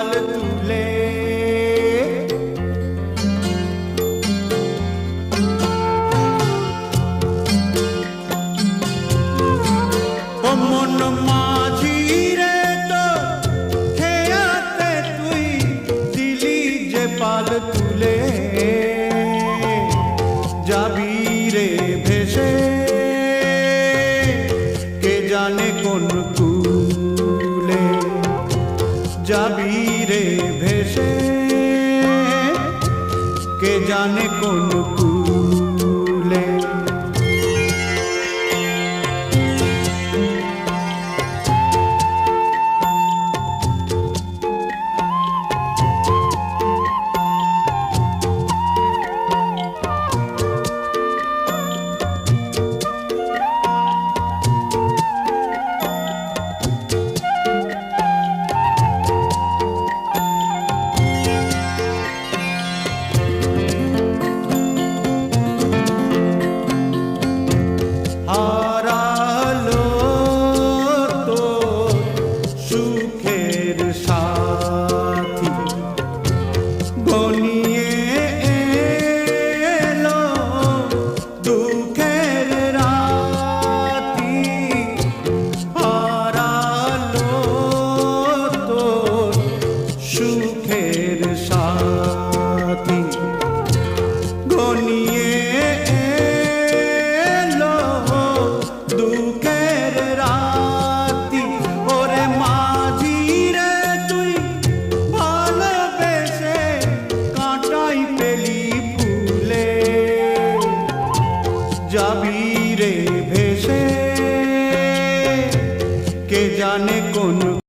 mal doublé. মন মাঝিরে তো খেয়াতে তুই দিলি যে পাল তুলে যাবি রে ভেসে, কে জানে কোন কুলে যাবি রে ভেসে কে জানে কোন গনিয়ে এলো দুঃখের রাতি। হারালো তো সুখের সাথী। গনিয়ে যাবি রে ভেসে কে জানে কোন